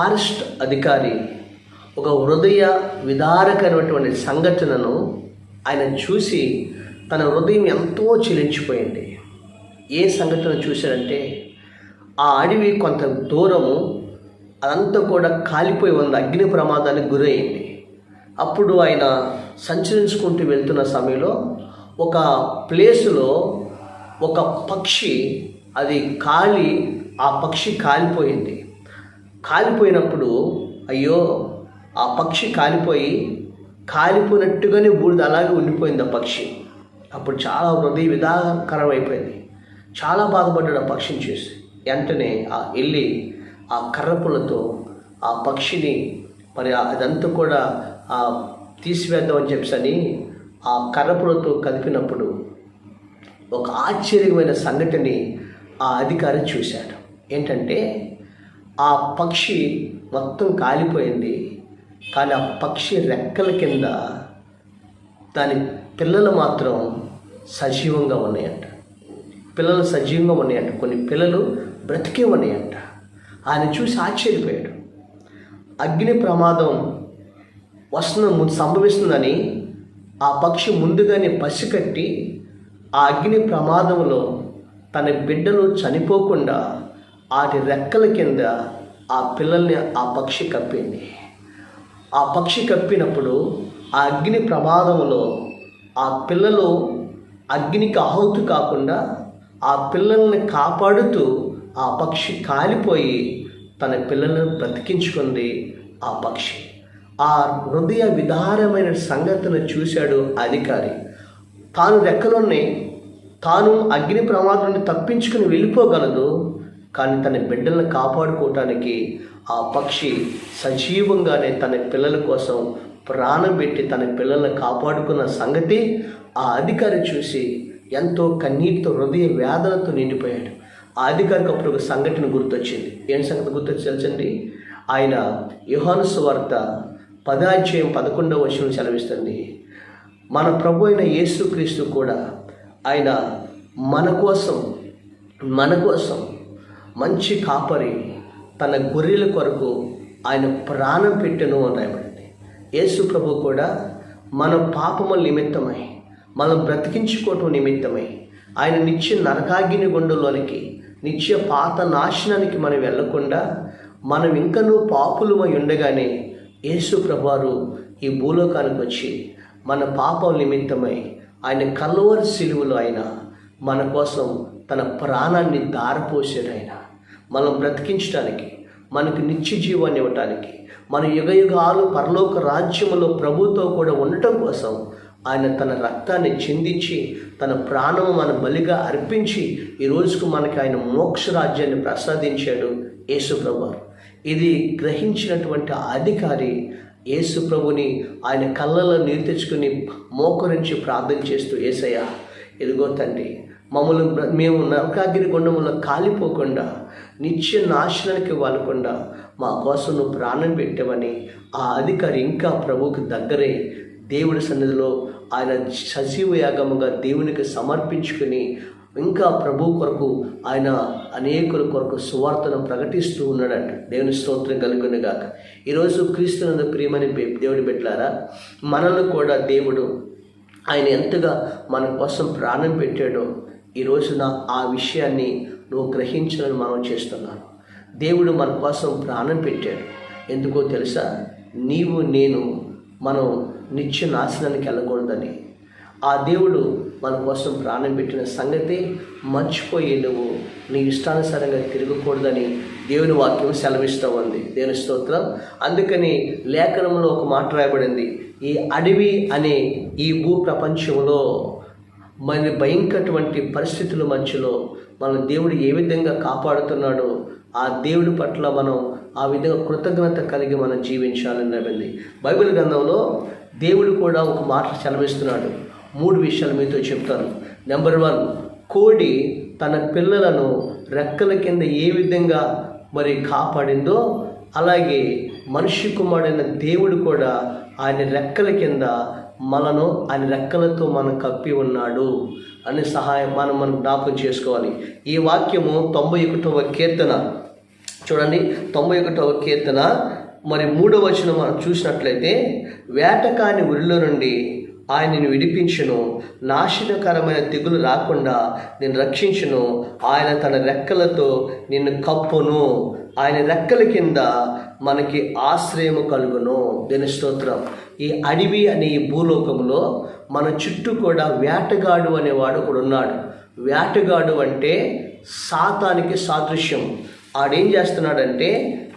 Forest అధికారి ఒక హృదయ విదారకరమైనటువంటి సంఘటనను ఆయన చూసి తన హృదయం ఎంతో చెలించిపోయింది. ఏ సంఘటన చూశాడంటే ఆ అడవి కొంత దూరము అదంతా కూడా కాలిపోయి ఉంది అగ్ని ప్రమాదానికి గురైంది. అప్పుడు ఆయన సంచరించుకుంటూ వెళ్తున్న సమయంలో ఒక ప్లేసులో ఒక పక్షి అది కాలి ఆ పక్షి కాలిపోయింది. కాలిపోయినప్పుడు అయ్యో ఆ పక్షి కాలిపోయి కాలిపోయినట్టుగానే బూడిద అలాగే ఉండిపోయింది ఆ పక్షి. అప్పుడు చాలా హృదయ విధాకరం అయిపోయింది చాలా బాధపడ్డాడు ఆ పక్షిని చూసి. వెంటనే ఆ వెళ్ళి ఆ కర్రపులతో ఆ పక్షిని మరి అదంతా కూడా ఆ తీసివేద్దామని చెప్పని ఆ కర్రపులతో కదిపినప్పుడు ఒక ఆశ్చర్యమైన సంఘటనని ఆ అధికారి చూశాడు. ఏంటంటే ఆ పక్షి మొత్తం కాలిపోయింది. కానీ ఆ పక్షి రెక్కల కింద దాని పిల్లలు మాత్రం సజీవంగా ఉన్నాయంట. పిల్లలు సజీవంగా ఉన్నాయంట. కొన్ని పిల్లలు బ్రతికే ఉన్నాయంట. ఆయన చూసి ఆశ్చర్యపోయాడు. అగ్ని ప్రమాదం వస్తున్న సంభవిస్తుందని ఆ పక్షి ముందుగానే పసికట్టి ఆ అగ్ని ప్రమాదంలో తన బిడ్డలు చనిపోకుండా వాటి రెక్కల కింద ఆ పిల్లల్ని ఆ పక్షి కప్పింది. ఆ పక్షి కప్పినప్పుడు ఆ అగ్ని ప్రమాదంలో ఆ పిల్లలు అగ్నికి ఆహుతి కాకుండా ఆ పిల్లల్ని కాపాడుతూ ఆ పక్షి కాలిపోయి తన పిల్లలను బ్రతికించుకుంది ఆ పక్షి. ఆ హృదయ విధారమైన సంగతిని చూశాడు అధికారి. తాను రెక్కలోనే తాను అగ్ని ప్రమాదం నుండి తప్పించుకుని వెళ్ళిపోగలదు కానీ తన బిడ్డలను కాపాడుకోవటానికి ఆ పక్షి సజీవంగానే తన పిల్లల కోసం ప్రాణం పెట్టి తన పిల్లల్ని కాపాడుకున్న సంగతి ఆ అధికారి చూసి ఎంతో కన్నీటితో హృదయ వేదనతో నిండిపోయాడు. ఆ అధికారికి అప్పుడు ఒక సంఘటన గుర్తొచ్చింది. ఏం సంగతి గుర్తొచ్చి తెలుసండి? ఆయన యుహాను సువార్త పదాధ్యాయం పదకొండవ వచనం సెలవిస్తుంది. మన ప్రభు అయిన యేసుక్రీస్తు కూడా ఆయన మన కోసం మన కోసం మంచి కాపరి తన గొర్రెల కొరకు ఆయన ప్రాణం పెట్టెను అని రాయబడింది. యేసు ప్రభు కూడా మన పాపముల నిమిత్తమై మనం బ్రతికించుకోవటం నిమిత్తమై ఆయన నిత్య నరకాగ్ని గుండెలోనికి నిత్య పాత నాశనానికి మనం వెళ్ళకుండా మనం ఇంకనూ పాపులమై ఉండగానే యేసు ప్రభువారు ఈ భూలోకానికి వచ్చి మన పాపం నిమిత్తమై ఆయన కల్వర్ సిలువలో ఆయన మన కోసం తన ప్రాణాన్ని దారపోసాడు ఆయన. మనం బ్రతికించడానికి మనకు నిత్య జీవాన్ని ఇవ్వటానికి మన యుగ యుగాలు పరలోక రాజ్యములో ప్రభుతో కూడా ఉండటం కోసం ఆయన తన రక్తాన్ని చిందించి తన ప్రాణము మన బలిగా అర్పించి ఈ రోజుకు మనకి ఆయన మోక్ష రాజ్యాన్ని ప్రసాదించాడు యేసు ప్రభు ఇది గ్రహించినటువంటి అధికారి యేసు ప్రభుని ఆయన కళ్ళలో నీరు తెచ్చుకుని మోకరించి ప్రార్థన చేస్తూ ఏసయ్య ఇదిగో తండ్రి మమ్మల్ని మేము నరకాగిరి గుండములో కాలిపోకుండా నిత్య నాశనానికి వాళ్ళకుండా మా కోసం నువ్వు ప్రాణం పెట్టావని ఆ అధికారి ఇంకా ప్రభువుకి దగ్గరే దేవుడి సన్నిధిలో ఆయన సజీవ యాగముగా దేవునికి సమర్పించుకుని ఇంకా ప్రభు కొరకు ఆయన అనేకుల కొరకు సువార్తను ప్రకటిస్తూ ఉన్నాడంట దేవుని స్తోత్రం కలుగునిగాక. ఈరోజు క్రీస్తునందు ప్రియమని దేవుడు పెట్టారా మనల్ని కూడా దేవుడు ఆయన ఎంతగా మన కోసం ప్రాణం పెట్టాడో ఈ రోజున ఆ విషయాన్ని నువ్వు గ్రహించాలని మనం చేస్తున్నాను. దేవుడు మన కోసం ప్రాణం పెట్టాడు. ఎందుకో తెలుసా? నీవు నేను మనం నిత్య నాశనానికి వెళ్ళకూడదని. ఆ దేవుడు మన కోసం ప్రాణం పెట్టిన సంగతి మర్చిపోయి నువ్వు నీ ఇష్టానుసారంగా తిరగకూడదని దేవుని వాక్యం సెలవిస్తూ ఉంది. దేవుని స్తోత్రం. అందుకని లేఖనంలో ఒక మాట రాయబడింది. ఈ అడవి అనే ఈ భూ ప్రపంచంలో మన భయంకరటువంటి పరిస్థితుల మధ్యలో మన దేవుడు ఏ విధంగా కాపాడుతున్నాడో ఆ దేవుడి పట్ల మనం ఆ విధంగా కృతజ్ఞత కలిగి మనం జీవించాలని నవ్వింది బైబిల్ గ్రంథంలో దేవుడు కూడా ఒక మాట చలవిస్తున్నాడు మూడు విషయాలు మీతో చెప్తాను. నెంబర్ వన్ కోడి తన పిల్లలను రెక్కల కింద ఏ విధంగా మరి కాపాడిందో అలాగే మనిషి కుమారుడైన దేవుడు కూడా ఆయన రెక్కల కింద మనను ఆయన రెక్కలతో మనం కప్పి ఉన్నాడు అనే సహాయం మనం మనం జ్ఞాపకం చేసుకోవాలి. ఈ వాక్యము తొంభై ఒకటవ కీర్తన. చూడండి తొంభై ఒకటవ కీర్తన. మరి మూడవ వచనం మనం చూసినట్లయితే వేటకాని ఉరిలో నుండి ఆయనను విడిపించును. నాశనకరమైన తెగులు రాకుండా నేను రక్షించును. ఆయన తన రెక్కలతో నిన్ను కప్పును. ఆయన రెక్కల కింద మనకి ఆశ్రయము కలుగును. దీని స్తోత్రం. ఈ అడవి అనే ఈ భూలోకంలో మన చుట్టూ కూడా వేటగాడు అనేవాడు కూడా ఉన్నాడు. వేటగాడు అంటే సాతానికి సాదృశ్యం. ఆడేం చేస్తున్నాడంటే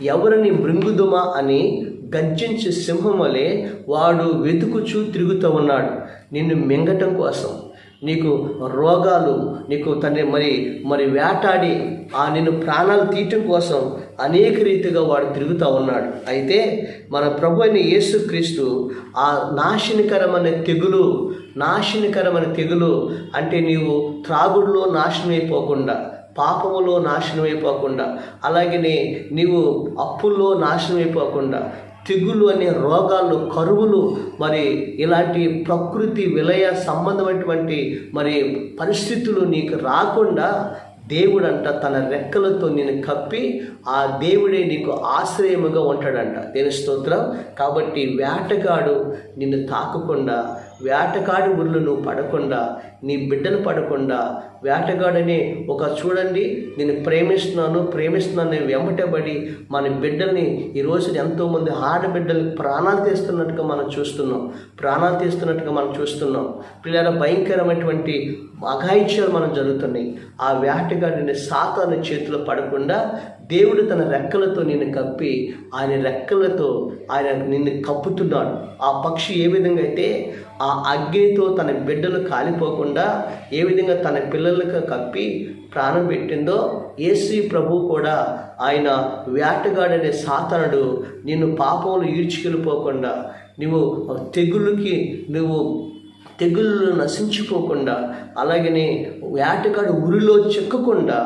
ఎవరిని మృంగుదుమా అని గర్జించే సింహం వలె వాడు వెతుకుచూ తిరుగుతూ ఉన్నాడు. నిన్ను మింగటం కోసం. నీకు రోగాలు నీకు తండ్రి మరి మరి వేటాడి ఆ నిన్ను ప్రాణాలు తీయటం కోసం అనేక రీతిగా వాడు తిరుగుతూ ఉన్నాడు. అయితే మన ప్రభు అయిన యేసుక్రీస్తు ఆ నాశనకరమైన తెగులు నాశనకరమైన తెగులు అంటే నీవు త్రాగుడులో నాశనం అయిపోకుండా పాపములో నాశనం అయిపోకుండా అలాగనే నీవు అప్పుల్లో నాశనం అయిపోకుండా తెగులు అనే రోగాలు కరువులు మరి ఇలాంటి ప్రకృతి విలయ సంబంధమైనటువంటి మరి పరిస్థితులు నీకు రాకుండా దేవుడంట తన రెక్కలతో నేను కప్పి ఆ దేవుడే నీకు ఆశ్రయముగా ఉంటాడంట. దేని స్తోత్రం. కాబట్టి వేటగాడు నిన్ను తాకకుండా వేటగాడి ఊర్లు నువ్వు పడకుండా నీ బిడ్డలు పడకుండా వేటగాడని ఒక చూడండి నేను ప్రేమిస్తున్నాను ప్రేమిస్తున్నాను నేను వెంబటబడి మన బిడ్డల్ని ఈ ఎంతోమంది ఆడబిడ్డలు ప్రాణాలు తీస్తున్నట్టుగా మనం చూస్తున్నాం. ప్రాణాలు తీస్తున్నట్టుగా మనం చూస్తున్నాం. పిల్లల భయంకరమైనటువంటి అఘాయిత్యాలు మనం జరుగుతున్నాయి. ఆ వేటగాడిని సాతాను చేతిలో పడకుండా దేవుడు తన రెక్కలతో నిన్ను కప్పి ఆయన రెక్కలతో ఆయన నిన్ను కప్పుతున్నాడు. ఆ పక్షి ఏ విధంగా అయితే ఆ అగ్నితో తన బిడ్డలు కాలిపోకుండా ఏ విధంగా తన పిల్లలకు కప్పి ప్రాణం పెట్టిందో ఏసీ ప్రభు కూడా ఆయన వేటగాడనే సాతనుడు నిన్ను పాపంలో ఈడ్చుకెళ్ళిపోకుండా నువ్వు తెగుళ్ళకి నువ్వు తెగుళ్ళు నశించిపోకుండా అలాగనే వేటగాడు ఉరిలో చిక్కకుండా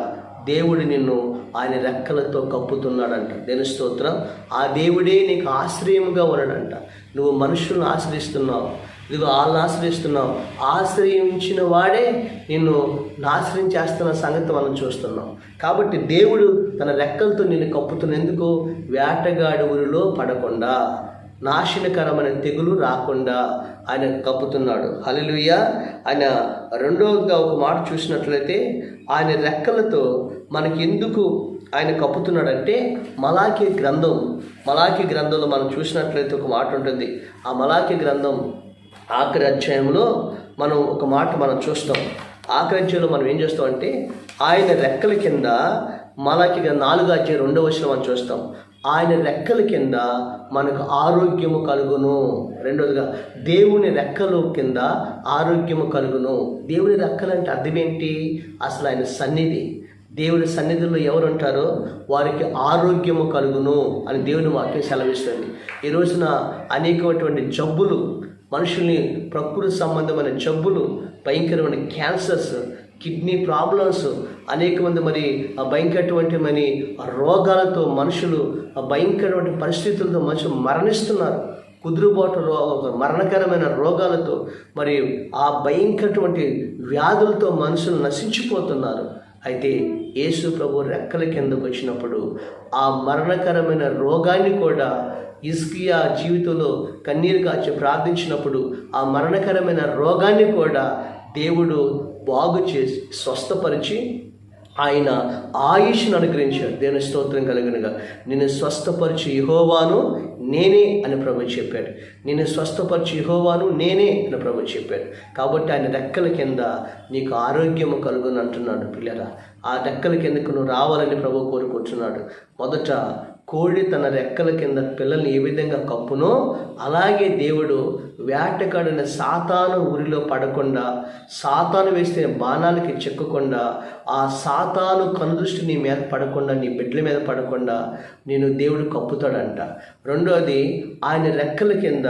దేవుడు నిన్ను ఆయన రెక్కలతో కప్పుతున్నాడంట. దేని స్తోత్రం ఆ దేవుడే నీకు ఆశ్రయముగా ఉన్నాడంట. నువ్వు మనుషులను ఆశ్రయిస్తున్నావు ఇదిగో వాళ్ళని ఆశ్రయిస్తున్నావు. ఆశ్రయించిన వాడే నిన్ను నాశనం చేస్తున్న సంగతి మనం చూస్తున్నాం. కాబట్టి దేవుడు తన రెక్కలతో నిన్ను కప్పుతున్నందుకు వేటగాడి ఊరిలో పడకుండా నాశనకరమైన తెగులు రాకుండా ఆయన కప్పుతున్నాడు. హల్లెలూయ. ఆయన రెండవగా ఒక మాట చూసినట్లయితే ఆయన రెక్కలతో మనకి ఎందుకు ఆయన కప్పుతున్నాడంటే మలాకి గ్రంథం మలాఖీ గ్రంథంలో మనం చూసినట్లయితే ఒక మాట ఉంటుంది. ఆ మలాఖీ గ్రంథం ఆఖరి అధ్యాయంలో మనం ఒక మాట మనం చూస్తాం. ఆఖరి అధ్యాయంలో మనం ఏం చేస్తాం అంటే ఆయన రెక్కల కింద మలాఖీ గ్రంథం నాలుగు అధ్యాయం రెండవ వచ్చిన మనం చూస్తాం. ఆయన రెక్కల కింద మనకు ఆరోగ్యము కలుగును. రెండోదిగా దేవుని రెక్కలు కింద ఆరోగ్యము కలుగును. దేవుని రెక్కలు అంటే అర్థం ఏంటి? అసలు ఆయన సన్నిధి. దేవుని సన్నిధిలో ఎవరు ఉంటారో వారికి ఆరోగ్యము కలుగును అని దేవుని వాక్యం సెలవిస్తుంది. ఈ రోజున అనేకమైనటువంటి జబ్బులు మనుషుల్ని ప్రకృతి సంబంధమైన జబ్బులు భయంకరమైన క్యాన్సర్స్ కిడ్నీ ప్రాబ్లమ్స్ అనేక మంది మరి ఆ భయంకరటువంటి మరి రోగాలతో మనుషులు ఆ భయంకరమైన పరిస్థితులతో మనుషులు మరణిస్తున్నారు. కుదురుబాటు రోగ మరణకరమైన రోగాలతో మరి ఆ భయంకరటువంటి వ్యాధులతో మనుషులు నశించిపోతున్నారు. అయితే యేసు ప్రభు రెక్కల కిందకు వచ్చినప్పుడు ఆ మరణకరమైన రోగాన్ని కూడా ఇస్కియా జీవితంలో కన్నీరు కాచి ప్రార్థించినప్పుడు ఆ మరణకరమైన రోగాన్ని కూడా దేవుడు బాగు చేసి స్వస్థపరిచి ఆయన ఆయుష్ను అనుగ్రహించాడు. దేవుని స్తోత్రం కలిగినగా. నిన్ను స్వస్థపరిచి యహోవాను నేనే అని ప్రభు చెప్పాడు. నిన్ను స్వస్థపరిచి యహోవాను నేనే అని ప్రభు చెప్పాడు. కాబట్టి ఆయన రెక్కల కింద నీకు ఆరోగ్యము కలుగును అంటున్నాడు పిల్లరా. ఆ రెక్కల కిందకు నువ్వు రావాలని ప్రభు కోరుకుంటున్నాడు. మొదట కోడి తన రెక్కల కింద పిల్లల్ని ఏ విధంగా కప్పునో అలాగే దేవుడు వేటకాడిన సాతాను ఊరిలో పడకుండా సాతాను వేస్తే బాణాలకి చెక్కకుండా ఆ సాతాను కనుదృష్టి నీ మీద పడకుండా నీ బిడ్డల మీద పడకుండా నేను దేవుడు కప్పుతాడంట. రెండోది ఆయన రెక్కల కింద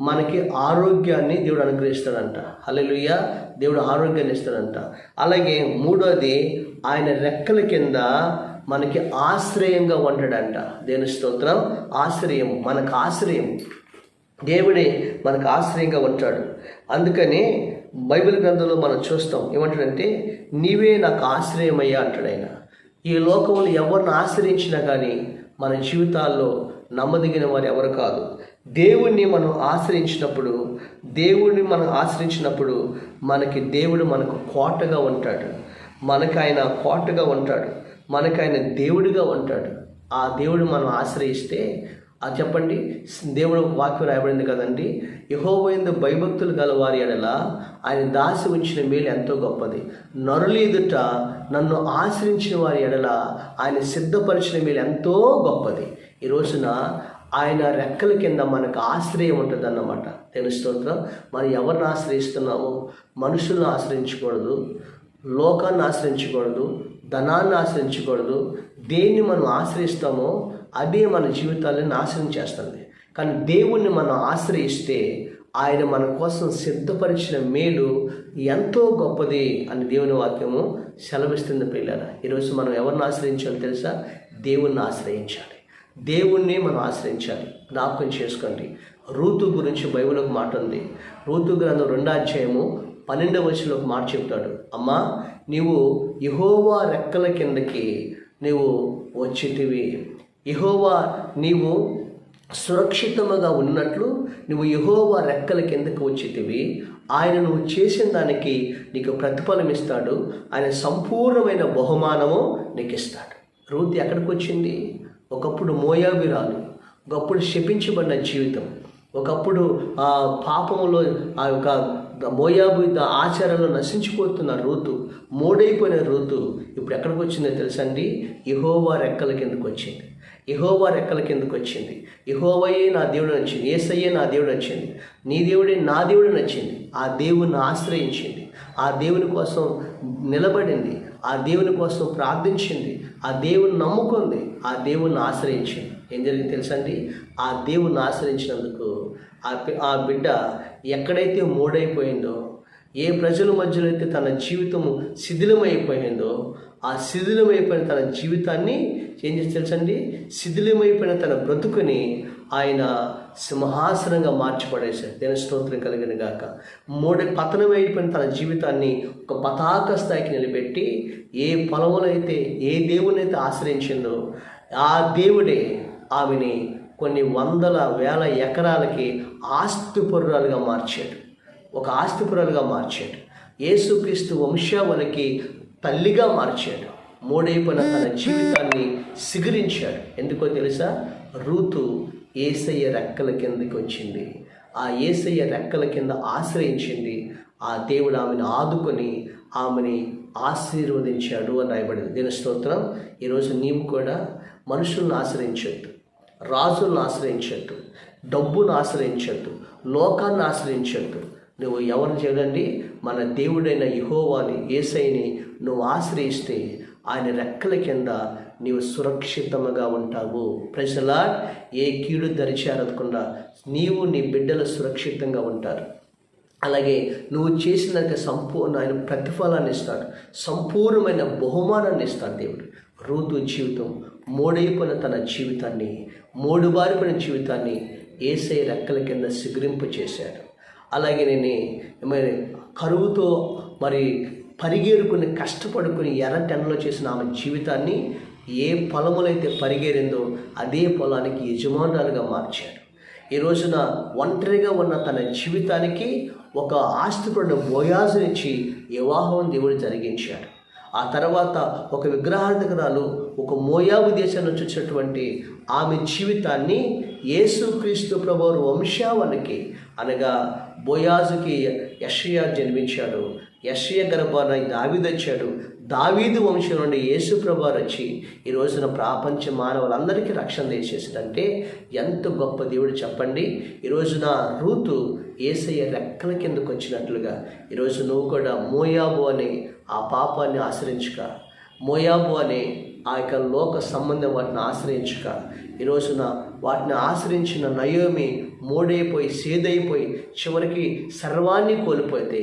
మనకి ఆరోగ్యాన్ని దేవుడు అనుగ్రహిస్తాడంట. హల్లెలూయ! దేవుడు ఆరోగ్యాన్ని ఇస్తాడంట. అలాగే మూడోది ఆయన రెక్కల కింద మనకి ఆశ్రయంగా ఉంటాడంట దేని స్తోత్రం. ఆశ్రయం. మనకు ఆశ్రయం. దేవుడే మనకు ఆశ్రయంగా ఉంటాడు. అందుకని బైబిల్ గ్రంథంలో మనం చూస్తాం. ఏమంటాడంటే నీవే నాకు ఆశ్రయమయ్యా అంటాడు ఆయన. ఈ లోకంలో ఎవరిని ఆశ్రయించినా కానీ మన జీవితాల్లో నమ్మదగిన వారు ఎవరు కాదు. దేవుణ్ణి మనం ఆశ్రయించినప్పుడు దేవుణ్ణి మనం ఆశ్రయించినప్పుడు మనకి దేవుడు మనకు కోటగా ఉంటాడు. మనకు ఆయన కోటగా ఉంటాడు. మనకు ఆయన దేవుడిగా ఉంటాడు. ఆ దేవుడు మనం ఆశ్రయిస్తే అది చెప్పండి దేవుడు వాక్యం రాయబడింది కదండి యహోవైందు భయభక్తులు గల వారి ఎడల ఆయన దాసి ఉంచిన మేలు ఎంతో గొప్పది. నరులు ఎదుట నన్ను ఆశ్రయించిన వారి ఎడల ఆయన సిద్ధపరిచిన మేలు ఎంతో గొప్పది. ఈ రోజున ఆయన రెక్కల కింద మనకు ఆశ్రయం ఉంటుంది అన్నమాట తెలుస్తోత్రం మనం ఎవరిని ఆశ్రయిస్తున్నామో మనుషులను ఆశ్రయించకూడదు. లోకాన్ని ఆశ్రయించకూడదు ధనాన్ని ఆశ్రయించకూడదు దేన్ని మనం ఆశ్రయిస్తామో అదే మన జీవితాలను నాశనం చేస్తుంది. కానీ దేవుణ్ణి మనం ఆశ్రయిస్తే ఆయన మన కోసం సిద్ధపరిచిన మేలు ఎంతో గొప్పది అని దేవుని వాక్యము సెలవిస్తుంది పిల్లల ఈరోజు మనం ఎవరిని ఆశ్రయించాలో తెలుసా? దేవుణ్ణి ఆశ్రయించాలి. దేవుణ్ణి మనం ఆశ్రయించాలి. జ్ఞాపకం చేసుకోండి. రూతు గురించి బైబిల్కి మాట ఉంది. రూతు గ్రంథం రెండో అధ్యాయము పన్నెండవ వచనంలో ఒక మాట చెప్తాడు. అమ్మా నీవు యహోవా రెక్కల కిందకి నీవు వచ్చితివి. యహోవా నీవు సురక్షితముగా ఉన్నట్లు నువ్వు యహోవా రెక్కల కిందకు వచ్చితివి. ఆయన నువ్వు చేసిన దానికి నీకు ప్రతిఫలం ఇస్తాడు. ఆయన సంపూర్ణమైన బహుమానము నీకు ఇస్తాడు రూతి ఎక్కడికి వచ్చింది? ఒకప్పుడు మోయాబిరాలు ఒకప్పుడు శపించబడిన జీవితం ఒకప్పుడు ఆ పాపములో ఆ యొక్క మోయాబు ఆచారంలో నశించిపోతున్న రూతు మోడైపోయిన రూతు ఇప్పుడు ఎక్కడికి వచ్చిందో తెలుసండి? ఇహోవా రెక్కల కిందకు వచ్చింది. ఇహోవా రెక్కల కిందకు వచ్చింది. ఇహోవయే నా దేవుడు నచ్చింది ఏసయ్యే నా దేవుడు నచ్చింది నీ దేవుడే నా దేవుడు నచ్చింది ఆ దేవుని ఆశ్రయించింది. ఆ దేవుని కోసం నిలబడింది. ఆ దేవుని కోసం ప్రార్థించింది. ఆ దేవుని నమ్ముకుంది. ఆ దేవుణ్ణి ఆశ్రయించింది. ఏం జరిగింది తెలుసండి? ఆ దేవుణ్ణి ఆశ్రయించినందుకు ఆ ఆ బిడ్డ ఎక్కడైతే మూడైపోయిందో ఏ ప్రజల మధ్యలో అయితే తన జీవితము శిథిలమైపోయిందో ఆ శిథిలమైపోయిన తన జీవితాన్ని ఏం చేసి తెలుసండి? శిథిలమైపోయిన తన బ్రతుకుని ఆయన సింహాసనంగా మార్చిపడేశారు దేని స్తోత్రం కలిగిన గాక. మూడే పతనమైపోయిన తన జీవితాన్ని ఒక పతాక స్థాయికి నిలబెట్టి ఏ పొలములైతే ఏ దేవునైతే ఆశ్రయించిందో ఆ దేవుడే ఆమెని కొన్ని వందల వేల ఎకరాలకి ఆస్తిపరురాలుగా మార్చాడు. ఒక ఆస్తిపురాలుగా మార్చాడు. యేసుక్రీస్తు వంశావళికి తల్లిగా మార్చాడు. మూడైపోయిన తన జీవితాన్ని సిగురించాడు. ఎందుకో తెలుసా? రూతు ఏసయ్య రెక్కల కిందకి వచ్చింది. ఆ ఏసయ్య రెక్కల కింద ఆశ్రయించింది. ఆ దేవుడు ఆమెను ఆదుకొని ఆమెని ఆశీర్వదించాడు అని రాయబడింది. దీని స్తోత్రం. ఈరోజు నీవు కూడా మనుషులను ఆశ్రయించొద్దు. రాజులను ఆశ్రయించద్దు డబ్బును ఆశ్రయించద్దు లోకాన్ని ఆశ్రయించద్దు నువ్వు ఎవరిని చేయండి మన దేవుడైన యహోవాని ఏసైని నువ్వు ఆశ్రయిస్తే ఆయన రెక్కల కింద నీవు సురక్షితముగా ఉంటావు. ప్రజలా ఏ కీడు దరిచారకుండా నీవు నీ బిడ్డలు సురక్షితంగా ఉంటారు. అలాగే నువ్వు చేసినాక సంపూర్ణ ఆయన ప్రతిఫలాన్ని ఇస్తాడు. సంపూర్ణమైన బహుమానాన్ని ఇస్తాడు దేవుడు. రూతు జీవితం మోడైపోయిన తన జీవితాన్ని మూడు బారిపోయిన జీవితాన్ని ఏసై రెక్కల కింద సిగురింపు చేశాడు. అలాగే నేను మరి కరువుతో మరి పరిగేరుకుని కష్టపడుకుని ఎర్రటెన్నలో చేసిన ఆమె జీవితాన్ని ఏ పొలములైతే పరిగేరిందో అదే పొలానికి యజమానురాలుగా మార్చాడు. ఈ రోజున ఒంటరిగా ఉన్న తన జీవితానికి ఒక ఆస్తిపడిన బోయాజునిచ్చి వివాహం దేవుడు జరిగించాడు. ఆ తర్వాత ఒక విగ్రహార్థకురాలు ఒక మోయాబు దేశం నుంచి వచ్చినటువంటి ఆమె జీవితాన్ని యేసుక్రీస్తు ప్రభువు వంశావళికి అనగా బోయాజుకి యషయా జన్మించాడు. యషయ గర్భాన దావీదు వచ్చాడు దావీదు వంశం నుండి యేసు ప్రభువారు వచ్చి ఈ రోజున ప్రాపంచ మానవులందరికీ రక్షణ తెచ్చేసిందంటే ఎంత గొప్ప దేవుడు చెప్పండి. ఈ రోజున రూతు ఏసయ్య రెక్కల కిందకు వచ్చినట్లుగా ఈరోజు నువ్వు కూడా మోయాబు అనే ఆ పాపాన్ని ఆశ్రయించుక మోయాబు అనే ఆ యొక్క లోక సంబంధం వాటిని ఆశ్రయించుక. ఈ రోజున వాటిని ఆశ్రయించిన నయోమి మూడైపోయి సేదైపోయి చివరికి సర్వాన్ని కోల్పోతే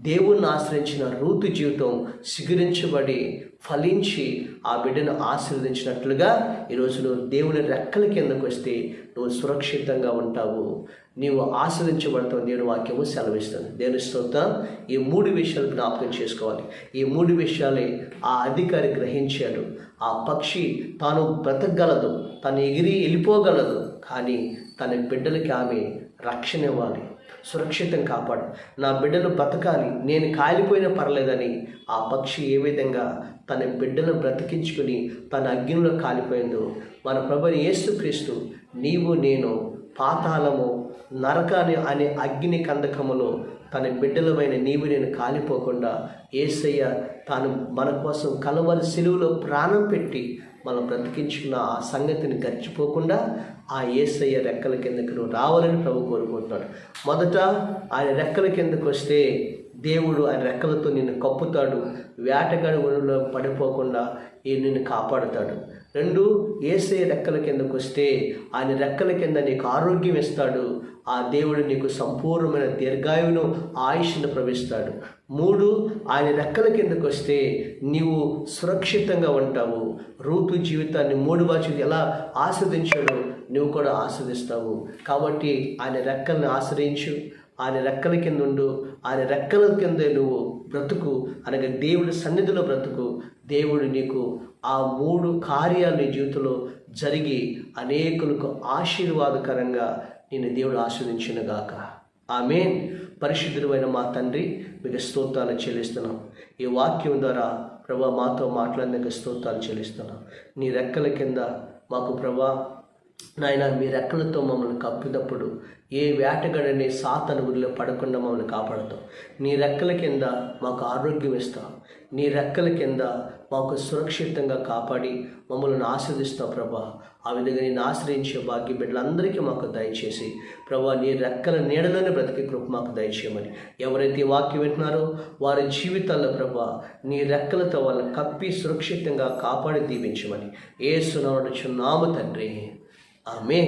దేవుణ్ణి ఆశ్రయించిన రూతు జీవితం శిఖరించబడి ఫలించి ఆ బిడ్డను ఆశీర్వదించినట్లుగా ఈరోజు నువ్వు దేవుని రెక్కల కిందకు వస్తే నువ్వు సురక్షితంగా ఉంటావు. నీవు ఆశ్రయించబడతావు నేను వాక్యము సెలవిస్తుంది. దేని స్తోత్రం ఈ మూడు విషయాలు జ్ఞాపకం చేసుకోవాలి. ఈ మూడు విషయాలే ఆ అధికారి గ్రహించాడు. ఆ పక్షి తాను బ్రతకగలదు తను ఎగిరి వెళ్ళిపోగలదు కానీ తన బిడ్డలకి ఆమె రక్షణ ఇవ్వాలి సురక్షితం కాపాడు. నా బిడ్డలు బ్రతకాలి నేను కాలిపోయినా పర్లేదని ఆ పక్షి ఏ విధంగా తన బిడ్డను బ్రతికించుకుని తన అగ్నిలో కాలిపోయిందో మన ప్రభు యేసుక్రీస్తు నీవు నేను పాతాళము నరకాని అనే అగ్ని కందకములో తన బిడ్డలమైన నీవు నేను కాలిపోకుండా ఏసయ్య తాను మన కోసం కలవరి సెలువులో ప్రాణం పెట్టి మనం బ్రతికించుకున్న ఆ సంగతిని గడిచిపోకుండా ఆ ఏసయ్య రెక్కల కిందకు నువ్వు రావాలని ప్రభు కోరుకుంటున్నాడు. మొదట ఆయన రెక్కల కిందకు వస్తే దేవుడు ఆయన రెక్కలతో నిన్ను కప్పుతాడు. వేటగాడి ఒడిలో పడిపోకుండా ఈ నిన్ను కాపాడుతాడు. రెండు ఏసే రెక్కల కిందకు వస్తే ఆయన రెక్కల కింద నీకు ఆరోగ్యం ఇస్తాడు. ఆ దేవుడు నీకు సంపూర్ణమైన దీర్ఘాయువును ఆయుష్ను ప్రవేశిస్తాడు. మూడు ఆయన రెక్కల కిందకు వస్తే నీవు సురక్షితంగా ఉంటావు. రూతు జీవితాన్ని మూడు బాధ్యత ఎలా ఆస్వాదించాడో నువ్వు కూడా ఆస్వాదిస్తావు. కాబట్టి ఆయన రెక్కలను ఆశ్రయించు. ఆయన రెక్కల కింద ఉండు. ఆయన రెక్కల కింద నువ్వు బ్రతుకు. అనగా దేవుడి సన్నిధిలో బ్రతుకు. దేవుడు నీకు ఆ మూడు కార్యాలు నీ జీవితంలో జరిగి అనేకులకు ఆశీర్వాదకరంగా నేను దేవుడు ఆస్వాదించిన గాక ఆమె పరిశుద్ధుడైన మా తండ్రి మీకు స్తోత్రాలు చెల్లిస్తున్నాం. ఈ వాక్యం ద్వారా ప్రభా మాతో మాట్లాడిన స్తోత్రాలు చెల్లిస్తున్నాం. నీ రెక్కల కింద మాకు ప్రభా నాయన మీ రెక్కలతో మమ్మల్ని కప్పినప్పుడు ఏ వేటగాడని సాతను గురిలో పడకుండా మమ్మల్ని కాపాడుతాం. నీ రెక్కల కింద మాకు ఆరోగ్యం ఇస్తాం. నీ రెక్కల కింద మాకు సురక్షితంగా కాపాడి మమ్మల్ని ఆస్వాదిస్తావు ప్రభా. ఆ విధంగా నేను ఆశ్రయించే భాగ్య బిడ్డలందరికీ మాకు దయచేసి. ప్రభా నీ రెక్కల నీడలోనే బ్రతికే కృప మాకు దయచేయమని. ఎవరైతే వాక్యం వింటున్నారో వారి జీవితాల్లో ప్రభా నీ రెక్కలతో వాళ్ళని కప్పి సురక్షితంగా కాపాడి దీవించమని. ఏ సునాడు చున్నాము తండ్రి. ఆమె